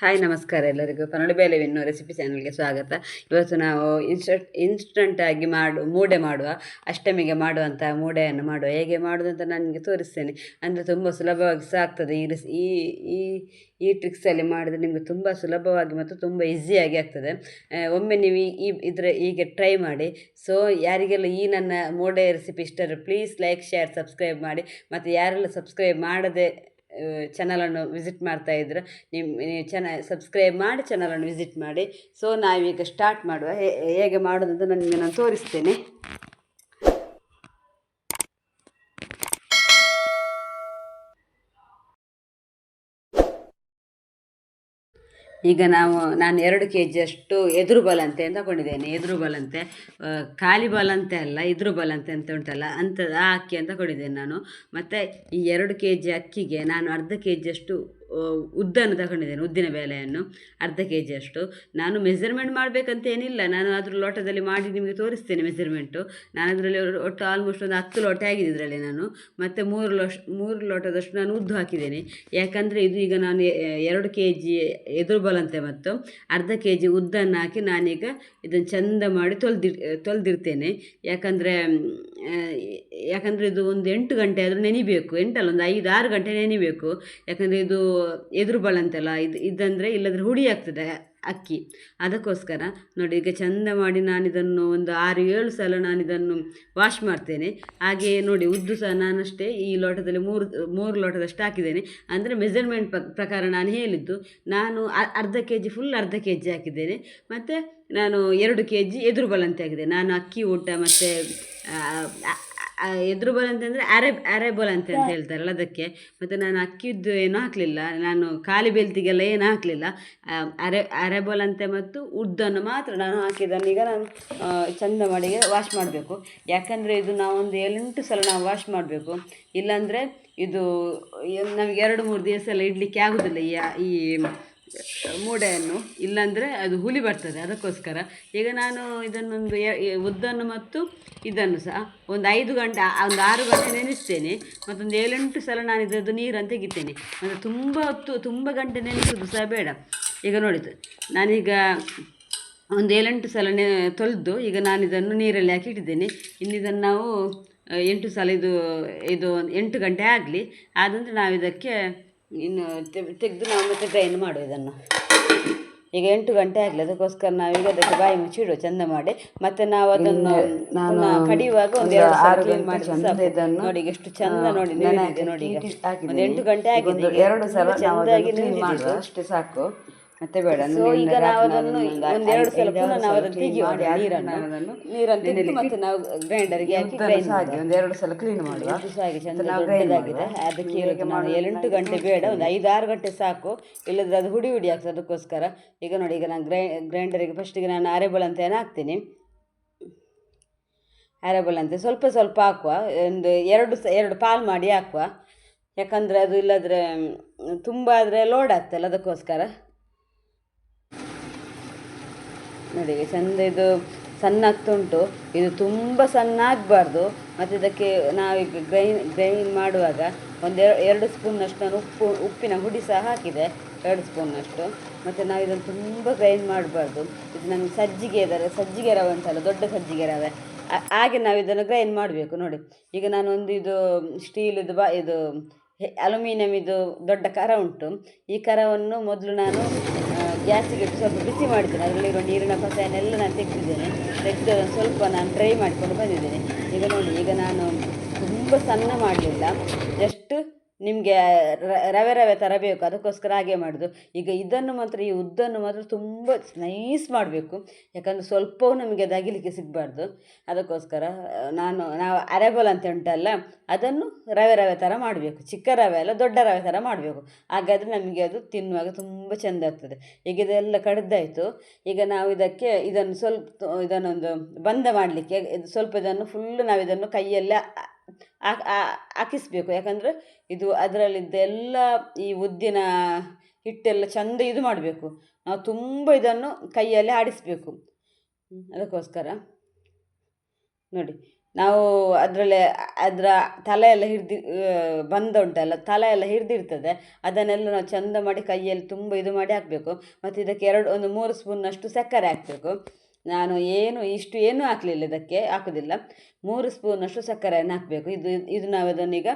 Hi ನಮಸ್ಕಾರ ಎಲ್ಲರಿಗೂ. ಕನ್ನಡ ಬೇಲೆ ವಿನ್ನು ರೆಸಿಪಿ ಚಾನಲ್ಗೆ ಸ್ವಾಗತ. ಇವತ್ತು ನಾವು ಇನ್ಸ್ಟಂಟ್ ಇನ್ಸ್ಟಂಟಾಗಿ ಮಾಡು, ಮೂಡೆ ಮಾಡುವ, ಅಷ್ಟಮಿಗೆ ಮಾಡುವಂಥ ಮೂಡೆಯನ್ನು ಮಾಡುವ. ಹೇಗೆ ಮಾಡೋದು ಅಂತ ನಾನು ನಿಮಗೆ ತೋರಿಸ್ತೇನೆ. ಅಂದರೆ ತುಂಬ ಸುಲಭವಾಗಿ ಸಹ ಆಗ್ತದೆ. ಈ ರೆಸ್ ಈ ಈ ಈ ಟ್ರಿಕ್ಸಲ್ಲಿ ಮಾಡಿದ್ರೆ ನಿಮಗೆ ತುಂಬ ಸುಲಭವಾಗಿ ಮತ್ತು ತುಂಬ ಈಸಿಯಾಗಿ ಆಗ್ತದೆ. ಒಮ್ಮೆ ನೀವು ಈ- ಇದರ ಹೀಗೆ ಟ್ರೈ ಮಾಡಿ. ಸೊ ಯಾರಿಗೆಲ್ಲ ಈ ನನ್ನ ಮೂಡೆ ರೆಸಿಪಿ ಇಷ್ಟರು ಪ್ಲೀಸ್ ಲೈಕ್ ಶೇರ್ ಸಬ್ಸ್ಕ್ರೈಬ್ ಮಾಡಿ. ಮತ್ತು ಯಾರೆಲ್ಲ ಸಬ್ಸ್ಕ್ರೈಬ್ ಮಾಡದೆ ಚಾನಲನ್ನು ವಿಸಿಟ್ ಮಾಡ್ತಾ ಇದ್ರೆ ನಿಮ್ಮ ಚೆನ್ನ ಸಬ್ಸ್ಕ್ರೈಬ್ ಮಾಡಿ ಚಾನಲನ್ನು ವಿಸಿಟ್ ಮಾಡಿ. ಸೊ ನಾವೀಗ ಸ್ಟಾರ್ಟ್ ಮಾಡುವ. ಹೇಗೆ ಮಾಡೋದಂತ ನಾನು ನನಗೆ ನಾನು ತೋರಿಸ್ತೇನೆ. ಈಗ ನಾವು, ನಾನು ಎರಡು ಕೆ ಜಿಯಷ್ಟು ಎದುರು ಬಲಂತೆ ಅಂತ ಕೊಂಡಿದ್ದೇನೆ ಎದುರು ಬಲಂತೆ ಖಾಲಿ ಬಲಂತೆ ಅಲ್ಲ ಎದುರು ಬಲಂತೆ ಅಂತ ಉಂಟಲ್ಲ, ಅಂಥದ್ದು ಆ ಅಕ್ಕಿ ಅಂತ ಕೊಂಡಿದ್ದೇನೆ ನಾನು. ಮತ್ತು ಈ ಎರಡು ಕೆ ಜಿ ಅಕ್ಕಿಗೆ ನಾನು ಅರ್ಧ ಕೆ ಜಿಯಷ್ಟು ಉದ್ದನ್ನು ತಗೊಂಡಿದ್ದೇನೆ, ಉದ್ದಿನ ಬೇಳೆಯನ್ನು, ಅರ್ಧ ಕೆ ಜಿಯಷ್ಟು ನಾನು ಮೆಸರ್ಮೆಂಟ್ ಮಾಡಬೇಕಂತ ಏನಿಲ್ಲ. ನಾನು ಅದ್ರ ಲೋಟದಲ್ಲಿ ಮಾಡಿ ನಿಮಗೆ ತೋರಿಸ್ತೇನೆ ಮೆಸರ್ಮೆಂಟು ನಾನು ಅದರಲ್ಲಿ ಒಟ್ಟು ಆಲ್ಮೋಸ್ಟ್ ಒಂದು ಹತ್ತು ಲೋಟ ಆಗಿದೆ ಇದರಲ್ಲಿ ನಾನು. ಮತ್ತು ಮೂರು ಲೋಟ ಮೂರು ಲೋಟದಷ್ಟು ನಾನು ಉದ್ದು ಹಾಕಿದ್ದೇನೆ. ಯಾಕಂದರೆ ಇದು ಈಗ ನಾನು ಎರಡು ಕೆ ಜಿ ಎದುರು ಮತ್ತು ಅರ್ಧ ಕೆ ಜಿ ಉದ್ದನ್ನು ಹಾಕಿ ನಾನೀಗ ಇದನ್ನು ಚಂದ ಮಾಡಿ ತೊಳೆದಿ ತೊಳೆದಿರ್ತೇನೆ ಯಾಕಂದರೆ ಯಾಕಂದರೆ ಇದು ಒಂದು ಎಂಟು ಗಂಟೆ ಆದರೂ ನೆನಿಬೇಕು. ಎಂಟಲ್ಲ, ಒಂದು ಐದು, ಆರು ಗಂಟೆ ನೆನಿಬೇಕು. ಯಾಕಂದರೆ ಇದು ಎದುರು ಬಲಂತಲ್ಲ ಇದು, ಇದಂದರೆ ಇಲ್ಲದ್ರೆ ಹುಡಿ ಆಗ್ತದೆ ಅಕ್ಕಿ. ಅದಕ್ಕೋಸ್ಕರ ನೋಡಿ, ಈಗ ಚಂದ ಮಾಡಿ ನಾನಿದನ್ನು ಒಂದು ಆರು, ಏಳು ಸಲ ನಾನಿದನ್ನು ವಾಶ್ ಮಾಡ್ತೇನೆ. ಹಾಗೆಯೇ ನೋಡಿ, ಉದ್ದು ಸಹ ನಾನಷ್ಟೇ ಈ ಲೋಟದಲ್ಲಿ ಮೂರು ಮೂರು ಲೋಟದಷ್ಟು ಹಾಕಿದ್ದೇನೆ. ಅಂದರೆ ಮೆಜರ್ಮೆಂಟ್ ಪ್ರಕಾರ ನಾನು ಹೇಳಿದ್ದು, ನಾನು ಅರ್ಧ ಕೆ ಜಿ ಫುಲ್ ಅರ್ಧ ಕೆ ಜಿ ಹಾಕಿದ್ದೇನೆ. ಮತ್ತು ನಾನು ಎರಡು ಕೆ ಜಿ ಎದುರು ಬಲಂತೆ ಹಾಕಿದ್ದೆ ನಾನು ಅಕ್ಕಿ ಊಟ ಮತ್ತು ಎದುರು ಬಲ ಅಂತಂದರೆ ಅರೆ ಅರೆ ಬಲ ಅಂತ ಅಂತ ಹೇಳ್ತಾರಲ್ಲ ಅದಕ್ಕೆ. ಮತ್ತು ನಾನು ಅಕ್ಕಿದ್ದು ಏನು ಹಾಕಲಿಲ್ಲ. ನಾನು ಖಾಲಿ ಬೆಲ್ತಿಗೆಲ್ಲ ಏನು ಹಾಕಲಿಲ್ಲ. ಅರೆ ಅರೆ ಅಂತೆ ಮತ್ತು ಉದ್ದನ್ನು ಮಾತ್ರ ನಾನು ಹಾಕಿದ್ದನ್ನು ಈಗ ನಾನು ಚಂದ ಮಾಡಿ ವಾಶ್ ಮಾಡಬೇಕು. ಯಾಕಂದರೆ ಇದು ನಾವೊಂದು ಏಳೆಂಟು ಸಲ ನಾವು ವಾಶ್ ಮಾಡಬೇಕು. ಇಲ್ಲಾಂದರೆ ಇದು ನಮಗೆ ಎರಡು ಮೂರು ದಿವಸ ಎಲ್ಲ ಇಡಲಿಕ್ಕೆ ಆಗೋದಿಲ್ಲ ಈ ಮೂಡೆಯನ್ನು, ಇಲ್ಲಾಂದರೆ ಅದು ಹುಲಿ ಬರ್ತದೆ ಅದಕ್ಕೋಸ್ಕರ. ಈಗ ನಾನು ಇದನ್ನೊಂದು ಉದ್ದನ್ನು ಮತ್ತು ಇದನ್ನು ಸಹ ಒಂದು ಐದು ಗಂಟೆ, ಒಂದು ಆರು ಗಂಟೆ ನೆನೆಸ್ತೇನೆ. ಮತ್ತೊಂದು ಏಳೆಂಟು ಸಲ ನಾನು ಇದರದ್ದು ನೀರನ್ನು ತೆಗಿತೇನೆ. ಮತ್ತು ತುಂಬ ಹೊತ್ತು, ತುಂಬ ಗಂಟೆ ನೆನೆಸೋದು ಸಹ ಬೇಡ. ಈಗ ನೋಡಿದ್ದು ನಾನೀಗ ಒಂದು ಏಳೆಂಟು ಸಲ ನೆ, ತೊಳೆದು ಈಗ ನಾನು ಇದನ್ನು ನೀರಲ್ಲಿ ಹಾಕಿ ಇಟ್ಟಿದ್ದೇನೆ ಇನ್ನಿದನ್ನು ನಾವು ಎಂಟು ಸಲ ಇದು ಇದು ಎಂಟು ಗಂಟೆ ಆಗಲಿ. ಆದಂದ್ರೆ ನಾವು ಇದಕ್ಕೆ ಇನ್ನು ತೆಗೆದು ನಾವು ಮತ್ತೆ ಗ್ರೈಂಡ್ ಮಾಡುವ ಇದನ್ನು. ಈಗ ಎಂಟು ಗಂಟೆ ಆಗಲಿ ಅದಕ್ಕೋಸ್ಕರ ನಾವೀಗ ಅದಕ್ಕೆ ಬಾಯಿ ಮುಚ್ಚಿಡುವ ಚಂದ ಮಾಡಿ. ಮತ್ತೆ ನಾವು ಅದನ್ನು ನಾನು ಕಡಿಯುವಾಗ ಒಂದು ಆರು ಗಂಟೆ ನೋಡಿ ಎಷ್ಟು ಚಂದ ನೋಡಿ ನೋಡಿ ಒಂದು ಎಂಟು ಗಂಟೆ ಆಗಿದೆ ಎರಡು ಸಲ ಚಂದಾಗಿ ಅಷ್ಟೇ ಸಾಕು. ಮತ್ತೆ ಬೇಡ ಸೊ ಈಗ ನಾವು ನಾನು ಅದನ್ನು ಒಂದು ಒಂದು ಎರಡು ಸಲ ಐದಾರು ಪುನಃ ನಾವು ಅದನ್ನು ಮಾಡಿ ಆದ್ಮೇಲೆ ನೀರನ್ನು ನೀರನ್ನು ತೆಗೆದು ಮತ್ತೆ ನಾವು ಗ್ರೈಂಡರ್ಗೆ ಹಾಕಿ ಗ್ರೈಂಡ್ ಹಾಗೆ ಒಂದು ಎರಡು ಸಲ ಕ್ಲೀನ್ ಮಾಡುವ. ಹಾಗೆ ಚಂದ ನಾವು ದೊಡ್ಡದಾಗಿದೆ. ಅದಕ್ಕೆ ನಾನು ಏಳೆಂಟು ಗಂಟೆ ಬೇಡ ಒಂದು ಐದು ಆರು ಗಂಟೆ ಸಾಕು. ಇಲ್ಲದ್ರೆ ಅದು ಹುಡಿ ಹುಡಿ ಆಗ್ತದೆ ಅದಕ್ಕೋಸ್ಕರ. ಈಗ ನೋಡಿ ಈಗ ನಾನು ಗ್ರೈ ಗ್ರೈಂಡರಿಗೆ ಫಸ್ಟಿಗೆ ನಾನು ಅರೆಬಲ್ ಅಂತ ಏನು ಹಾಕ್ತೀನಿ? ಅರೆಬಲ್ ಅಂತ ಸ್ವಲ್ಪ ಸ್ವಲ್ಪ ಹಾಕುವ. ಒಂದು ಎರಡು ಸ ಎರಡು ಪಾಲ್ ಮಾಡಿ ಹಾಕುವ. ಯಾಕಂದರೆ ಅದು ಇಲ್ಲದ್ರೆ ತುಂಬ ಆದರೆ ಲೋಡ್ ಆಗ್ತಲ್ಲ ಅದಕ್ಕೋಸ್ಕರ. ನೋಡಿ ಚಂದ ಇದು ಸಣ್ಣ ಇದು ತುಂಬ ಸಣ್ಣ ಆಗಬಾರ್ದು ಮತ್ತು ಇದಕ್ಕೆ ನಾವೀಗ ಗ್ರೈನ್ ಗ್ರೈಂಡ್ ಮಾಡುವಾಗ ಒಂದು ಎರಡು ಸ್ಪೂನ್ನಷ್ಟು ನಾನು ಉಪ್ಪು, ಉಪ್ಪಿನ ಹುಡಿ ಸಹ ಹಾಕಿದೆ. ಎರಡು ಸ್ಪೂನ್ನಷ್ಟು ಮತ್ತು ನಾವು ಇದನ್ನು ತುಂಬ ಗ್ರೈಂಡ್ ಮಾಡಬಾರ್ದು. ಇದು ನಮಗೆ ಸಜ್ಜಿಗೆ ಇದ್ದಾರೆ ಸಜ್ಜಿಗೆ ರವೆ ಅಂತಲ್ಲ ದೊಡ್ಡ ಸಜ್ಜಿಗೆ ರವೆ. ಹಾಗೆ ನಾವು ಇದನ್ನು ಗ್ರೈಂಡ್ ಮಾಡಬೇಕು ನೋಡಿ. ಈಗ ನಾನು ಒಂದು ಇದು ಸ್ಟೀಲಿದು ಬಾ, ಇದು ಅಲ್ಯೂಮಿನಿಯಂ ಇದು ದೊಡ್ಡ ಕರ ಉಂಟು. ಈ ಕರವನ್ನು ಮೊದಲು ನಾನು ಗ್ಯಾಸಿಗೆ ಸ್ವಲ್ಪ ಬಿಸಿ ಮಾಡಿದ್ದೇನೆ ಅದರಲ್ಲಿರೋ ನೀರಿನ ಕಷಾಯನೆಲ್ಲ ನಾನು ತೆಗೆದಿದ್ದೇನೆ. ತೆಗೆದು ಸ್ವಲ್ಪ ನಾನು ಡ್ರೈ ಮಾಡಿಕೊಂಡು ಬಂದಿದ್ದೇನೆ. ಈಗ ನೋಡಿ, ಈಗ ನಾನು ತುಂಬ ಸಣ್ಣ ಮಾಡಲಿಲ್ಲ. ಜಸ್ಟ್ ನಿಮಗೆ ರವೆ ರವೆ ಥರ ಬೇಕು ಅದಕ್ಕೋಸ್ಕರ ಹಾಗೆ ಮಾಡೋದು. ಈಗ ಇದನ್ನು ಮಾತ್ರ, ಈ ಉದ್ದನ್ನು ಮಾತ್ರ ತುಂಬ ನೈಸ್ ಮಾಡಬೇಕು. ಯಾಕಂದರೆ ಸ್ವಲ್ಪವೂ ನಮಗೆ ದಗಿಲಿಕ್ಕೆ ಸಿಗಬಾರ್ದು. ಅದಕ್ಕೋಸ್ಕರ ನಾನು, ನಾವು ಅರೆಬಲ್ ಅಂತ ಉಂಟಲ್ಲ, ಅದನ್ನು ರವೆ ರವೆ ಥರ ಮಾಡಬೇಕು. ಚಿಕ್ಕ ರವೆ ಅಲ್ಲ, ದೊಡ್ಡ ರವೆ ಥರ ಮಾಡಬೇಕು. ಹಾಗಾದರೆ ನಮಗೆ ಅದು ತಿನ್ನುವಾಗ ತುಂಬ ಚೆಂದ ಆಗ್ತದೆ. ಈಗ ಇದೆಲ್ಲ ಕಡ್ದಾಯಿತು. ಈಗ ನಾವು ಇದಕ್ಕೆ, ಇದನ್ನು ಸ್ವಲ್ಪ, ಇದನ್ನೊಂದು ಬಂದ ಮಾಡಲಿಕ್ಕೆ, ಇದು ಸ್ವಲ್ಪ ಇದನ್ನು ಫುಲ್ಲು ನಾವು ಇದನ್ನು ಕೈಯಲ್ಲೇ ಹಾಕಿಸ್ಬೇಕು. ಯಾಕಂದರೆ ಇದು ಅದರಲ್ಲಿದ್ದೆಲ್ಲ ಈ ಉದ್ದಿನ ಹಿಟ್ಟೆಲ್ಲ ಚಂದ ಇದು ಮಾಡಬೇಕು. ನಾವು ತುಂಬ ಇದನ್ನು ಕೈಯಲ್ಲಿ ಆಡಿಸಬೇಕು. ಅದಕ್ಕೋಸ್ಕರ. ನೋಡಿ, ನಾವು ಅದರಲ್ಲೇ ಅದರ ತಲೆ ಎಲ್ಲ ಹಿಡ್ದು ಬಂದ ಉಂಟಲ್ಲ ತಲೆ ಎಲ್ಲ ಹಿಡಿದಿರ್ತದೆ. ಅದನ್ನೆಲ್ಲ ನಾವು ಚಂದ ಮಾಡಿ ಕೈಯಲ್ಲಿ ತುಂಬ ಇದು ಮಾಡಿ ಹಾಕಬೇಕು. ಮತ್ತು ಇದಕ್ಕೆ ಎರಡು, ಒಂದು ಮೂರು ಸ್ಪೂನ್ನಷ್ಟು ಸಕ್ಕರೆ ಹಾಕಬೇಕು. ನಾನು ಏನು, ಇಷ್ಟು ಏನೂ ಹಾಕಲಿಲ್ಲ ಇದಕ್ಕೆ, ಹಾಕೋದಿಲ್ಲ. ಮೂರು ಸ್ಪೂನಷ್ಟು ಸಕ್ಕರೆಯನ್ನು ಹಾಕಬೇಕು. ಇದು ಇದು ನಾವು ಅದನ್ನೀಗ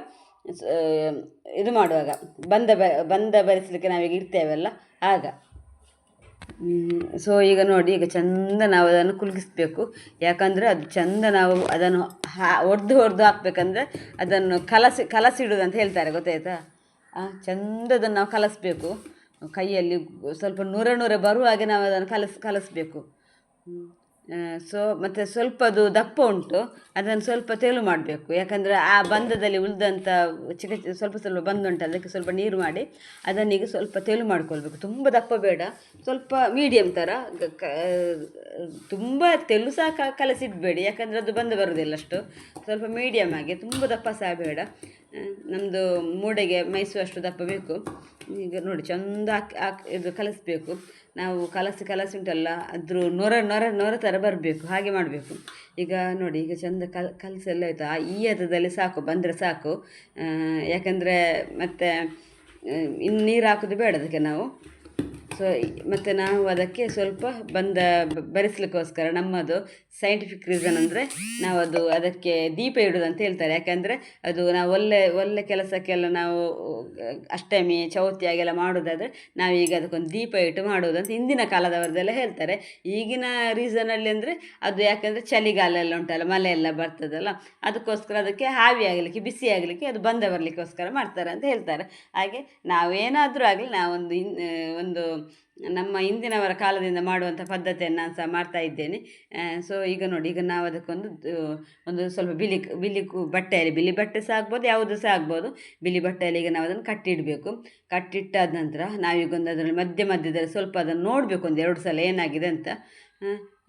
ಇದು ಮಾಡುವಾಗ, ಬಂದ ಬ, ಬಂದ ಬರಿಸಲಿಕ್ಕೆ ನಾವೀಗ ಇಡ್ತೇವಲ್ಲ, ಆಗ. ಸೊ ಈಗ ನೋಡಿ, ಈಗ ಚಂದ ನಾವು ಅದನ್ನು ಕುಲುಗಿಸ್ಬೇಕು. ಯಾಕಂದರೆ ಅದು ಚಂದ ನಾವು ಅದನ್ನು ಹಾ, ಒಡೆದು ಹೊಡೆದು ಹಾಕ್ಬೇಕಂದ್ರೆ ಅದನ್ನು ಕಲಸಿ ಕಲಸಿಡೋದು ಅಂತ ಹೇಳ್ತಾರೆ, ಗೊತ್ತಾಯ್ತಾ? ಚಂದ ಅದನ್ನು ನಾವು ಕಲಸಬೇಕು. ಕೈಯಲ್ಲಿ ಸ್ವಲ್ಪ ನೂರ ನೂರ ಬರುವ ಹಾಗೆ ನಾವು ಅದನ್ನು ಕಲಸ್, ಕಲಿಸ್ಬೇಕು. ಸೊ, ಮತ್ತು ಸ್ವಲ್ಪ ಅದು ದಪ್ಪ ಉಂಟು. ಅದನ್ನು ಸ್ವಲ್ಪ ತೆಲು ಮಾಡಬೇಕು. ಯಾಕಂದರೆ ಆ ಬಂಧದಲ್ಲಿ ಉಳಿದಂಥ ಚಿಕ್ಕ ಸ್ವಲ್ಪ ಸ್ವಲ್ಪ ಬಂದ ಉಂಟು ಅದಕ್ಕೆ ಸ್ವಲ್ಪ ನೀರು ಮಾಡಿ ಅದನ್ನೀಗ ಸ್ವಲ್ಪ ತೆಲು ಮಾಡ್ಕೊಳ್ಬೇಕು. ತುಂಬ ದಪ್ಪ ಬೇಡ. ಸ್ವಲ್ಪ ಮೀಡಿಯಮ್ ಥರ ತುಂಬ ತೆಲು ಸಹ ಕಲಸಿಡಬೇಡಿ. ಯಾಕಂದರೆ ಅದು ಬಂದು ಬರೋದಿಲ್ಲ ಅಷ್ಟು. ಸ್ವಲ್ಪ ಮೀಡಿಯಮ್ ಆಗಿ, ತುಂಬ ದಪ್ಪ ಸಹ ಬೇಡ. ನಮ್ಮದು ಮೂಡೆಗೆ ಮೈಸುವಷ್ಟು ದಪ್ಪ ಬೇಕು. ಈಗ ನೋಡಿ ಚಂದ ಇದು ಕಲಸಬೇಕು. ನಾವು ಕಲಸಿ ಕಲಸಿ ಉಂಟಲ್ಲ, ಅದ್ರ ನೊರ ನೊರ ನೊರ ಥರ ಬರಬೇಕು, ಹಾಗೆ ಮಾಡಬೇಕು. ಈಗ ನೋಡಿ, ಈಗ ಚಂದ ಕಲ್ ಕಲಸೆಲ್ಲ ಆಯಿತು. ಈ ಅದದಲ್ಲಿ ಸಾಕು, ಬಂದರೆ ಸಾಕು. ಯಾಕಂದರೆ ಮತ್ತು ಇನ್ನು ನೀರು ಹಾಕೋದು ಬೇಡ ಅದಕ್ಕೆ ನಾವು. ಸೊ ಮತ್ತು ನಾವು ಅದಕ್ಕೆ ಸ್ವಲ್ಪ ಬಂದ ಬರೆಸ್ಲಿಕ್ಕೋಸ್ಕರ ನಮ್ಮದು ಸೈಂಟಿಫಿಕ್ ರೀಸನ್ ಅಂದರೆ ನಾವು ಅದು ಅದಕ್ಕೆ ದೀಪ ಇಡೋದು ಹೇಳ್ತಾರೆ. ಯಾಕೆಂದರೆ ಅದು ನಾವು ಒಳ್ಳೆ ಒಳ್ಳೆ ಕೆಲಸಕ್ಕೆಲ್ಲ ನಾವು, ಅಷ್ಟಮಿ, ಚೌತಿ ಹಾಗೆಲ್ಲ ಮಾಡೋದಾದರೆ ನಾವೀಗ ಅದಕ್ಕೊಂದು ದೀಪ ಇಟ್ಟು ಮಾಡೋದು ಹಿಂದಿನ ಕಾಲದವರದೆಲ್ಲ ಹೇಳ್ತಾರೆ. ಈಗಿನ ರೀಸನಲ್ಲಿ ಅಂದರೆ ಅದು ಯಾಕೆಂದರೆ ಚಳಿಗಾಲ ಎಲ್ಲ ಉಂಟಲ್ಲ, ಮಳೆ ಎಲ್ಲ ಬರ್ತದಲ್ಲ, ಅದಕ್ಕೋಸ್ಕರ ಅದಕ್ಕೆ ಹಾವಿ ಆಗಲಿಕ್ಕೆ, ಬಿಸಿ ಆಗಲಿಕ್ಕೆ ಅದು ಬಂದ ಬರಲಿಕ್ಕೋಸ್ಕರ ಮಾಡ್ತಾರೆ ಅಂತ ಹೇಳ್ತಾರೆ. ಹಾಗೆ ನಾವೇನಾದರೂ ಆಗಲಿ ನಾವೊಂದು ಒಂದು ನಮ್ಮ ಹಿಂದಿನವರ ಕಾಲದಿಂದ ಮಾಡುವಂಥ ಪದ್ಧತಿಯನ್ನು ನಾನು ಸಹ ಮಾಡ್ತಾ ಇದ್ದೇನೆ. ಸೊ ಈಗ ನೋಡಿ, ಈಗ ನಾವು ಅದಕ್ಕೊಂದು ಒಂದು ಸ್ವಲ್ಪ ಬಿಳಿ ಬಿಳಿ ಬಟ್ಟೆಯಲ್ಲಿ, ಬಿಳಿ ಬಟ್ಟೆ ಸಹ ಆಗ್ಬೋದು, ಯಾವುದು ಸಹ ಆಗ್ಬೋದು. ಬಿಳಿ ಬಟ್ಟೆಯಲ್ಲಿ ಈಗ ನಾವು ಅದನ್ನು ಕಟ್ಟಿಡಬೇಕು. ಕಟ್ಟಿಟ್ಟಾದ ನಂತರ ನಾವೀಗೊಂದು ಅದರಲ್ಲಿ ಮಧ್ಯ ಮಧ್ಯದಲ್ಲಿ ಸ್ವಲ್ಪ ಅದನ್ನು ನೋಡಬೇಕು, ಒಂದು ಎರಡು ಸಲ ಏನಾಗಿದೆ ಅಂತ.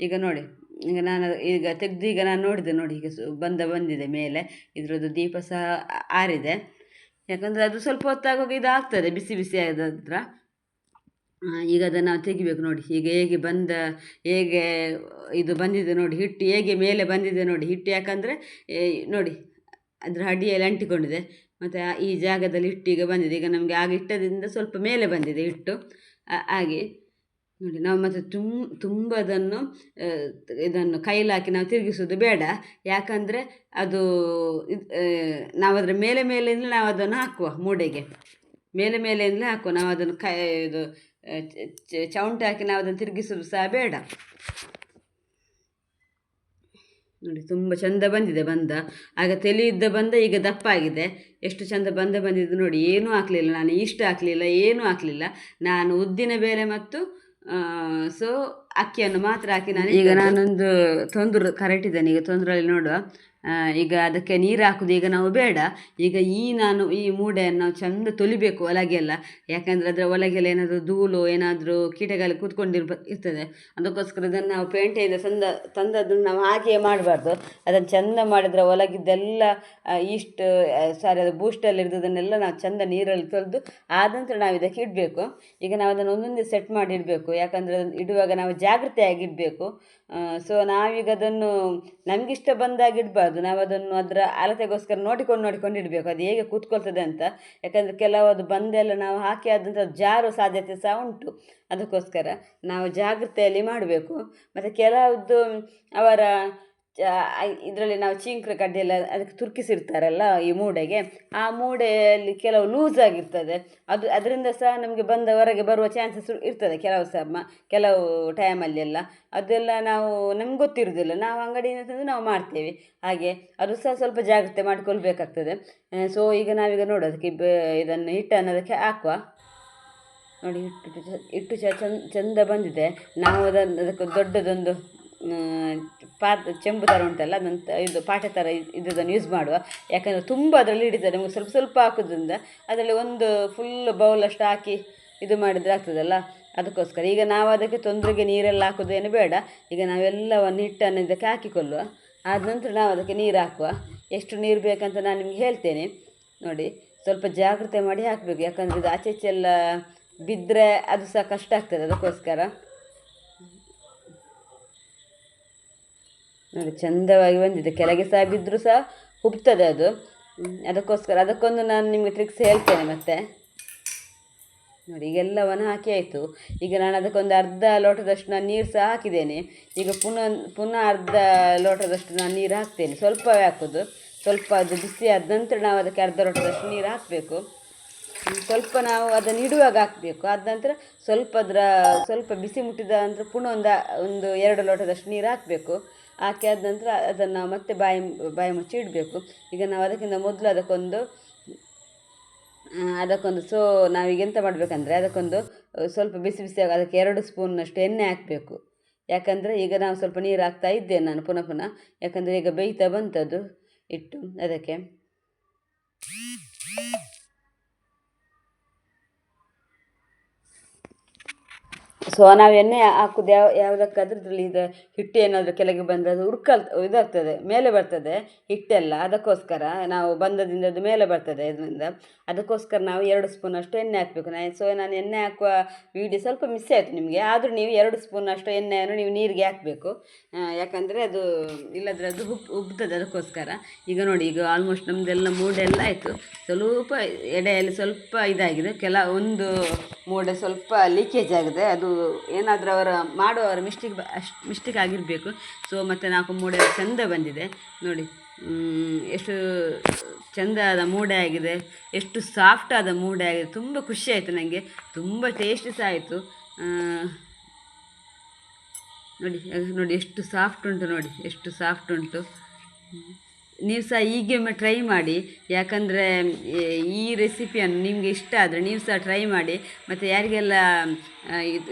ಈಗ ನೋಡಿ, ಈಗ ನಾನು ಈಗ ತೆಗೆದು ಈಗ ನಾನು ನೋಡಿದೆ ನೋಡಿ, ಈಗ ಬಂದ, ಬಂದಿದೆ ಮೇಲೆ, ಇದರದ್ದು ದೀಪ ಸಹ ಆರಿದೆ. ಯಾಕಂದರೆ ಅದು ಸ್ವಲ್ಪ ಹೊತ್ತಾಗುವಾಗ ಇದಾಗ್ತದೆ, ಬಿಸಿ ಬಿಸಿ ಆದ ನಂತರ. ಈಗ ಅದನ್ನು ನಾವು ತೆಗಿಬೇಕು ನೋಡಿ. ಈಗ ಹೇಗೆ ಬಂದ, ಹೇಗೆ ಇದು ಬಂದಿದೆ ನೋಡಿ, ಹಿಟ್ಟು ಹೇಗೆ ಮೇಲೆ ಬಂದಿದೆ ನೋಡಿ. ಹಿಟ್ಟು ಯಾಕಂದರೆ ನೋಡಿ, ಅದರ ಅಡಿಯಲ್ಲಿ ಅಂಟಿಕೊಂಡಿದೆ. ಮತ್ತು ಈ ಜಾಗದಲ್ಲಿ ಹಿಟ್ಟು ಈಗ ಬಂದಿದೆ. ಈಗ ನಮಗೆ ಆಗ ಹಿಟ್ಟದಿಂದ ಸ್ವಲ್ಪ ಮೇಲೆ ಬಂದಿದೆ ಹಿಟ್ಟು. ಹಾಗೆ ನೋಡಿ, ನಾವು ಮತ್ತು ತುಂಬ ತುಂಬ ಅದನ್ನು ಇದನ್ನು ಕೈಲಾಕಿ ನಾವು ತಿರುಗಿಸೋದು ಬೇಡ. ಯಾಕಂದರೆ ಅದು ನಾವು ಅದರ ಮೇಲೆ ಮೇಲಿಂದ ನಾವು ಅದನ್ನು ಹಾಕುವ ಮೂಡೆಗೆ. ಮೇಲೆ ಮೇಲೆಯಿಂದಲೇ ಹಾಕುವ. ನಾವು ಅದನ್ನು ಕೈ, ಇದು ಚೌಂಟಿ ಹಾಕಿ ನಾವು ಅದನ್ನು ತಿರುಗಿಸೋದು ಸಹ ಬೇಡ. ನೋಡಿ ತುಂಬ ಚಂದ ಬಂದಿದೆ ಬಂದ. ಆಗ ತೆಲಿಯಿದ್ದ ಬಂದ ಈಗ ದಪ್ಪ ಆಗಿದೆ ಎಷ್ಟು ಚಂದ ಬಂದ ಬಂದಿದ್ದು ನೋಡಿ ಏನೂ ಹಾಕಲಿಲ್ಲ ನಾನು ಇಷ್ಟು ಹಾಕಲಿಲ್ಲ ಏನೂ ಹಾಕಲಿಲ್ಲ. ನಾನು ಉದ್ದಿನ ಬೇಳೆ ಮತ್ತು ಸೊ ಅಕ್ಕಿಯನ್ನು ಮಾತ್ರ ಹಾಕಿ ನಾನು ಈಗ ನಾನೊಂದು ತೊಂದರೆ ಕರೆಕ್ಟ್ ಇದ್ದೇನೆ. ಈಗ ತೊಂದರೆಯಲ್ಲಿ ನೋಡುವ. ಈಗ ಅದಕ್ಕೆ ನೀರು ಹಾಕೋದು ಈಗ ನಾವು ಬೇಡ. ಈಗ ಈ ನಾನು ಈ ಮೂಡೆಯನ್ನು ನಾವು ಚಂದ ತೊಲಿಬೇಕು ಒಳಗೆಲ್ಲ ಯಾಕಂದರೆ ಅದರ ಒಳಗೆಲ್ಲ ಏನಾದರೂ ಧೂಳು, ಏನಾದರೂ ಕೀಟಗಳು ಕೂತ್ಕೊಂಡಿರ್ಬ ಇರ್ತದೆ. ಅದಕ್ಕೋಸ್ಕರ ಅದನ್ನು ನಾವು ಪೇಂಟೆಯಿಂದ ತಂದ ತಂದದ್ದನ್ನು ನಾವು ಹಾಗೆಯೇ ಮಾಡಬಾರ್ದು. ಅದನ್ನು ಚಂದ ಮಾಡಿದ್ರೆ ಒಳಗಿದ್ದೆಲ್ಲ ಈಸ್ಟ್ ಸಾರಿ, ಅದು ಬೂಸ್ಟಲ್ಲಿ ಇರೋದನ್ನೆಲ್ಲ ನಾವು ಚಂದ ನೀರಲ್ಲಿ ತೊಳೆದು ಆದ ನಂತರ ನಾವು ಇದಕ್ಕೆ ಇಡಬೇಕು. ಈಗ ನಾವು ಅದನ್ನು ಒಂದೊಂದೇ ಸೆಟ್ ಮಾಡಿ ಇಡಬೇಕು. ಯಾಕಂದರೆ ಅದನ್ನು ಇಡುವಾಗ ನಾವು ಜಾಗ್ರತೆಯಾಗಿಡಬೇಕು ಸೊ ನಾವೀಗ ಅದನ್ನು ನಮಗಿಷ್ಟ ಬಂದಾಗ ಇಡಬಾರ್ದು ನಾವು ಅದನ್ನು ಅದರ ಅಳತೆಗೋಸ್ಕರ ನೋಡಿಕೊಂಡು ನೋಡಿಕೊಂಡು ಇಡಬೇಕು. ಅದು ಹೇಗೆ ಕೂತ್ಕೊಳ್ತದೆ ಅಂತ. ಯಾಕಂದರೆ ಕೆಲವು ಅದು ಬಂದೆಲ್ಲ ನಾವು ಹಾಕಿ ಆದಂಥ ಜಾರು ಸಾಧ್ಯತೆ ಸಹ ಉಂಟು. ಅದಕ್ಕೋಸ್ಕರ ನಾವು ಜಾಗ್ರತೆಯಲ್ಲಿ ಮಾಡಬೇಕು. ಮತ್ತು ಕೆಲವದ್ದು ಅವರ ಇದರಲ್ಲಿ ನಾವು ಚೀಂಕ್ರ ಕಡ್ಡಿ ಎಲ್ಲ ಅದಕ್ಕೆ ತುರ್ಕಿಸಿರ್ತಾರಲ್ಲ ಈ ಮೂಡೆಗೆ, ಆ ಮೂಡೆಯಲ್ಲಿ ಕೆಲವು ಲೂಸ್ ಆಗಿರ್ತದೆ. ಅದು, ಅದರಿಂದ ಸಹ ನಮಗೆ ಬಂದ ಹೊರಗೆ ಬರುವ ಚಾನ್ಸಸ್ ಇರ್ತದೆ ಕೆಲವು ಸಹ ಮ- ಕೆಲವು ಟೈಮಲ್ಲಿ ಎಲ್ಲ ಅದೆಲ್ಲ ನಾವು, ನಮ್ಗೆ ಗೊತ್ತಿರೋದಿಲ್ಲ ನಾವು ಅಂಗಡಿಯಿಂದ ತಂದು ನಾವು ಮಾಡ್ತೇವೆ. ಹಾಗೆ ಅದು ಸಹ ಸ್ವಲ್ಪ ಜಾಗ್ರತೆ ಮಾಡಿಕೊಳ್ಬೇಕಾಗ್ತದೆ. ಸೊ ಈಗ ನಾವೀಗ ನೋಡೋದಕ್ಕೆ ಇದನ್ನು ಹಿಟ್ಟನ್ನು ಅದಕ್ಕೆ ಹಾಕುವ. ನೋಡಿ, ಹಿಟ್ಟು ಹಿಟ್ಟು ಚಂದ ಬಂದಿದೆ. ನಾವು ಅದನ್ನು, ಅದಕ್ಕೆ ದೊಡ್ಡದೊಂದು ಪಾತ್ ಚೆಂಬು ಥರ ಉಂಟಲ್ಲ, ಅದನ್ನು ಇದು ಪಾಟೆ ಥರ ಇದನ್ನು ಯೂಸ್ ಮಾಡುವ. ಯಾಕಂದರೆ ತುಂಬ ಅದರಲ್ಲಿ ಹಿಡಿತದೆ ನಮಗೆ ಸ್ವಲ್ಪ ಸ್ವಲ್ಪ ಹಾಕೋದ್ರಿಂದ ಅದರಲ್ಲಿ ಒಂದು ಫುಲ್ ಬೌಲ್ ಅಷ್ಟು ಹಾಕಿ ಇದು ಮಾಡಿದರೆ ಆಗ್ತದಲ್ಲ? ಅದಕ್ಕೋಸ್ಕರ. ಈಗ ನಾವು ಅದಕ್ಕೆ ತೊಂದರೆಗೆ ನೀರೆಲ್ಲ ಹಾಕೋದೇನು ಬೇಡ. ಈಗ ನಾವೆಲ್ಲವನ್ನು ಹಿಟ್ಟನ್ನು ಇದಕ್ಕೆ ಹಾಕಿಕೊಳ್ಳುವ. ಆದ ನಂತರ ನಾವು ಅದಕ್ಕೆ ನೀರು ಹಾಕುವ. ಎಷ್ಟು ನೀರು ಬೇಕಂತ ನಾನು ನಿಮಗೆ ಹೇಳ್ತೇನೆ. ನೋಡಿ, ಸ್ವಲ್ಪ ಜಾಗ್ರತೆ ಮಾಡಿ ಹಾಕಬೇಕು. ಯಾಕಂದರೆ ಇದು ಆಚೆ ಬಿದ್ದರೆ ಅದು ಸಹ ಕಷ್ಟ ಆಗ್ತದೆ. ಅದಕ್ಕೋಸ್ಕರ ನೋಡಿ, ಚಂದವಾಗಿ ಬಂದಿದೆ. ಕೆಳಗೆ ಸಹ ಬಿದ್ದರೂ ಸಹ ಹುಬ್ತದೆ ಅದು. ಅದಕ್ಕೋಸ್ಕರ, ಅದಕ್ಕೊಂದು ನಾನು ನಿಮಗೆ ಟ್ರಿಕ್ಸ್ ಹೇಳ್ತೇನೆ ಮತ್ತೆ. ನೋಡಿ, ಈಗೆಲ್ಲವನ್ನು ಹಾಕಿ ಆಯಿತು. ಈಗ ನಾನು ಅದಕ್ಕೊಂದು ಅರ್ಧ ಲೋಟದಷ್ಟು ನಾನು ನೀರು ಸಹ ಹಾಕಿದ್ದೇನೆ. ಈಗ ಪುನಃ ಪುನಃ ಅರ್ಧ ಲೋಟದಷ್ಟು ನಾನು ನೀರು ಹಾಕ್ತೇನೆ. ಸ್ವಲ್ಪವೇ ಹಾಕೋದು. ಸ್ವಲ್ಪ ಅದು ಬಿಸಿ ಆದ ನಂತರ ನಾವು ಅದಕ್ಕೆ ಅರ್ಧ ಲೋಟದಷ್ಟು ನೀರು ಹಾಕಬೇಕು. ಸ್ವಲ್ಪ ನಾವು ಅದನ್ನು ಇಡುವಾಗ ಹಾಕಬೇಕು. ಆದ ನಂತರ ಸ್ವಲ್ಪ ಅದರ, ಸ್ವಲ್ಪ ಬಿಸಿ ಮುಟ್ಟಿದ ನಂತರ ಪುನಃ ಒಂದು ಒಂದು ಎರಡು ಲೋಟದಷ್ಟು ನೀರು ಹಾಕಬೇಕು. ಹಾಕಿ ಆದ ನಂತರ ಅದನ್ನು ಮತ್ತೆ ಬಾಯಿ ಬಾಯಿ ಮುಚ್ಚಿ ಇಡಬೇಕು. ಈಗ ನಾವು ಅದಕ್ಕಿಂತ ಮೊದಲು ಅದಕ್ಕೊಂದು ಅದಕ್ಕೊಂದು ಸೋ ನಾವೀಗ ಎಂತ ಮಾಡಬೇಕಂದ್ರೆ ಅದಕ್ಕೊಂದು ಸ್ವಲ್ಪ ಬಿಸಿ ಬಿಸಿ ಅದಕ್ಕೆ ಎರಡು ಸ್ಪೂನ್ನಷ್ಟು ಎಣ್ಣೆ ಹಾಕಬೇಕು. ಯಾಕಂದರೆ ಈಗ ನಾವು ಸ್ವಲ್ಪ ನೀರು ಹಾಕ್ತಾ ಇದ್ದೇನೆ ನಾನು ಪುನಃ ಪುನಃ. ಯಾಕಂದರೆ ಈಗ ಬೇಯ್ತಾ ಬಂತದು ಇಟ್ಟು ಅದಕ್ಕೆ. ಸೊ ನಾವು ಎಣ್ಣೆ ಹಾಕುದು ಯಾವ, ಯಾವುದಕ್ಕಾದ್ರೂ ಇದರಲ್ಲಿ ಇದು ಹಿಟ್ಟು ಏನಾದರೂ ಕೆಳಗೆ ಬಂದರೆ ಅದು ಉರ್ಕಲ್ ಇದಾಗ್ತದೆ, ಮೇಲೆ ಬರ್ತದೆ ಹಿಟ್ಟೆಲ್ಲ. ಅದಕ್ಕೋಸ್ಕರ ನಾವು ಬಂದದಿಂದ ಅದು ಮೇಲೆ ಬರ್ತದೆ ಇದರಿಂದ. ಅದಕ್ಕೋಸ್ಕರ ನಾವು ಎರಡು ಸ್ಪೂನಷ್ಟು ಎಣ್ಣೆ ಹಾಕಬೇಕು. ನಾನು ಸೊ ನಾನು ಎಣ್ಣೆ ಹಾಕುವ ವಿಡಿಯೋ ಸ್ವಲ್ಪ ಮಿಸ್ ಆಯಿತು ನಿಮಗೆ. ಆದರೂ ನೀವು ಎರಡು ಸ್ಪೂನಷ್ಟು ಎಣ್ಣೆಯನ್ನು ನೀವು ನೀರಿಗೆ ಹಾಕಬೇಕು. ಯಾಕಂದರೆ ಅದು ಇಲ್ಲದ್ರೆ ಅದು ಉಬ್ ಉಬ್ತದೆ ಅದಕ್ಕೋಸ್ಕರ. ಈಗ ನೋಡಿ, ಈಗ ಆಲ್ಮೋಸ್ಟ್ ನಮ್ಮದೆಲ್ಲ ಮೂಡೆಲ್ಲ ಆಯಿತು. ಸ್ವಲ್ಪ ಎಡೆಯಲ್ಲಿ ಸ್ವಲ್ಪ ಇದಾಗಿದೆ. ಕೆಲ, ಒಂದು ಮೂಡೆ ಸ್ವಲ್ಪ ಲೀಕೇಜ್ ಆಗಿದೆ. ಅದು ಏನಾದರೂ ಅವರ ಮಾಡುವವರ ಮಿಸ್ಟೇಕ್ ಅಷ್ಟು ಮಿಸ್ಟೇಕ್ ಆಗಿರಬೇಕು. ಸೊ ಮತ್ತು ನಾಲ್ಕು ಮೂಡೆ ಚೆಂದ ಬಂದಿದೆ. ನೋಡಿ ಎಷ್ಟು ಚೆಂದ ಆದ ಮೂಡೆ ಆಗಿದೆ. ಎಷ್ಟು ಸಾಫ್ಟ್ ಆದ ಮೂಡೆ ಆಗಿದೆ. ತುಂಬ ಖುಷಿ ಆಯಿತು ನನಗೆ ತುಂಬ ಟೇಸ್ಟ್ ಸಹ ಆಯಿತು. ನೋಡಿ ನೋಡಿ, ಎಷ್ಟು ಸಾಫ್ಟ್ ಉಂಟು ನೋಡಿ, ಎಷ್ಟು ಸಾಫ್ಟ್ ಉಂಟು. ನೀವು ಸಹ ಹೀಗೆ ಒಮ್ಮೆ ಟ್ರೈ ಮಾಡಿ, ಯಾಕಂದರೆ, ಈ ರೆಸಿಪಿಯನ್ನು ನಿಮಗೆ ಇಷ್ಟ ಆದರೆ ನೀವು ಸಹ ಟ್ರೈ ಮಾಡಿ, ಮತ್ತು ಯಾರಿಗೆಲ್ಲ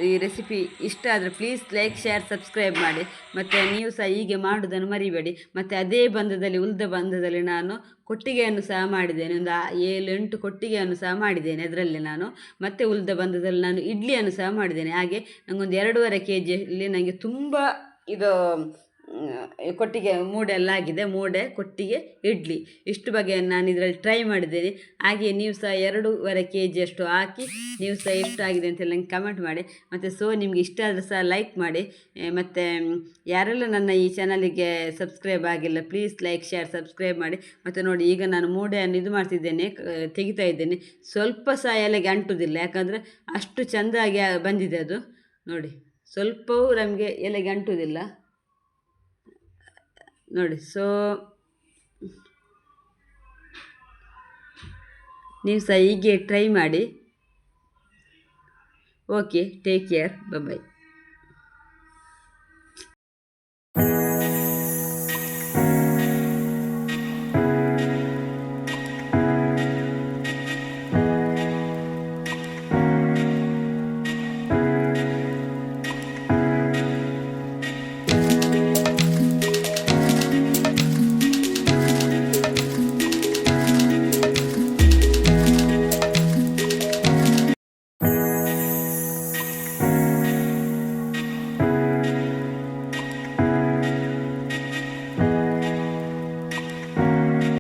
ಈ ರೆಸಿಪಿ ಇಷ್ಟ ಆದರೆ ಪ್ಲೀಸ್ ಲೈಕ್ ಶೇರ್ ಸಬ್ಸ್ಕ್ರೈಬ್ ಮಾಡಿ, ಮತ್ತು ನೀವು ಸಹ ಹೀಗೆ ಮಾಡೋದನ್ನು ಮರಿಬೇಡಿ. ಮತ್ತು ಅದೇ ಬಂಧದಲ್ಲಿ, ಉಳಿದ ಬಂಧದಲ್ಲಿ ನಾನು ಕೊಟ್ಟಿಗೆಯನ್ನು ಸಹ ಮಾಡಿದ್ದೇನೆ. ಒಂದು ಏಳು ಎಂಟು ಕೊಟ್ಟಿಗೆಯನ್ನು ಸಹ ಮಾಡಿದ್ದೇನೆ ಅದರಲ್ಲಿ ನಾನು. ಮತ್ತು ಉಳಿದ ಬಂಧದಲ್ಲಿ ನಾನು ಇಡ್ಲಿಯನ್ನು ಸಹ ಮಾಡಿದ್ದೇನೆ. ಹಾಗೆ ನನಗೊಂದು ಎರಡೂವರೆ ಕೆ ಜಿಯಲ್ಲಿ ನನಗೆ ತುಂಬ ಇದು ಕೊಟ್ಟಿಗೆ ಮೂಡೆ ಎಲ್ಲ ಆಗಿದೆ ಮೂಡೆ, ಕೊಟ್ಟಿಗೆ, ಇಡ್ಲಿ. ಇಷ್ಟು ಬಗೆಯನ್ನು ನಾನು ಇದರಲ್ಲಿ ಟ್ರೈ ಮಾಡಿದ್ದೇನೆ. ಹಾಗೆಯೇ ನೀವು ಸಹ ಎರಡೂವರೆ ಕೆ ಜಿಯಷ್ಟು ಹಾಕಿ, ನೀವು ಸಹ ಎಷ್ಟು ಆಗಿದೆ ಅಂತೇಳಿ ನಂಗೆ ಕಮೆಂಟ್ ಮಾಡಿ. ಮತ್ತು ಸೊ, ನಿಮಗೆ ಇಷ್ಟ ಆದರೆ ಸಹ ಲೈಕ್ ಮಾಡಿ. ಮತ್ತು ಯಾರೆಲ್ಲ ನನ್ನ ಈ ಚಾನಲಿಗೆ ಸಬ್ಸ್ಕ್ರೈಬ್ ಆಗಿಲ್ಲ ಪ್ಲೀಸ್ ಲೈಕ್ ಶೇರ್ ಸಬ್ಸ್ಕ್ರೈಬ್ ಮಾಡಿ. ಮತ್ತು ನೋಡಿ, ಈಗ ನಾನು ಮೂಡೆಯನ್ನು ಇದು ಮಾಡ್ತಿದ್ದೇನೆ ತೆಗಿತಾ ಇದ್ದೇನೆ. ಸ್ವಲ್ಪ ಸಹ ಎಲೆಗೆ ಅಂಟುವುದಿಲ್ಲ ಯಾಕಂದರೆ ಅಷ್ಟು ಚೆಂದಾಗಿ ಬಂದಿದೆ ಅದು. ನೋಡಿ, ಸ್ವಲ್ಪವೂ ನಮಗೆ ಎಲೆಗೆ ಅಂಟುವುದಿಲ್ಲ ನೋಡಿ ಸೊ ನೀವು ಸಹ ಹೀಗೆ ಟ್ರೈ ಮಾಡಿ. Okay take care bye